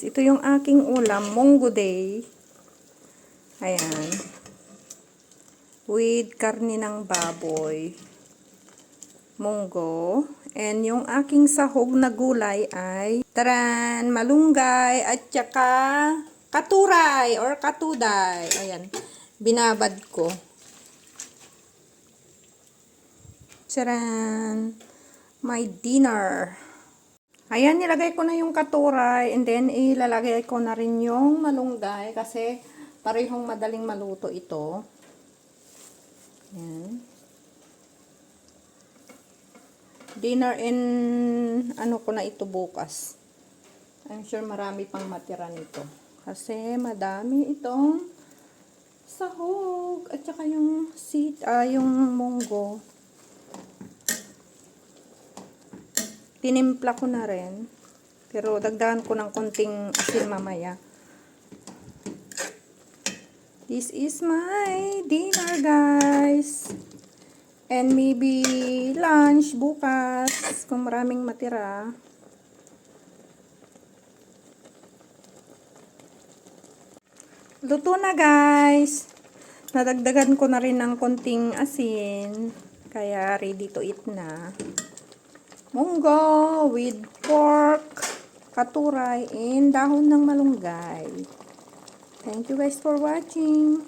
Ito yung aking ulam, Munggo Day. Ayan. With karni ng baboy. Munggo. And yung aking sahog na gulay ay taran, malunggay at saka katuray or katuday. Ayan. Binabad ko. Charan! My dinner. Ayan, nilagay ko na yung katuray and then ilalagay ko na rin yung malunggay kasi parehong madaling maluto ito. Ayan. Dinner in ano ko na ito bukas. I'm sure marami pang matira nito. Kasi madami itong sahog at saka yung seed, ah, yung munggo. Tinimpla ko na rin. Pero dagdagan ko ng konting asin mamaya. This is my dinner, guys. And maybe lunch bukas kung maraming matira. Luto na, guys. Nadagdagan ko na rin ng konting asin. Kaya ready to eat na munggo with pork, katuray, and dahon ng malunggay. Thank you guys for watching.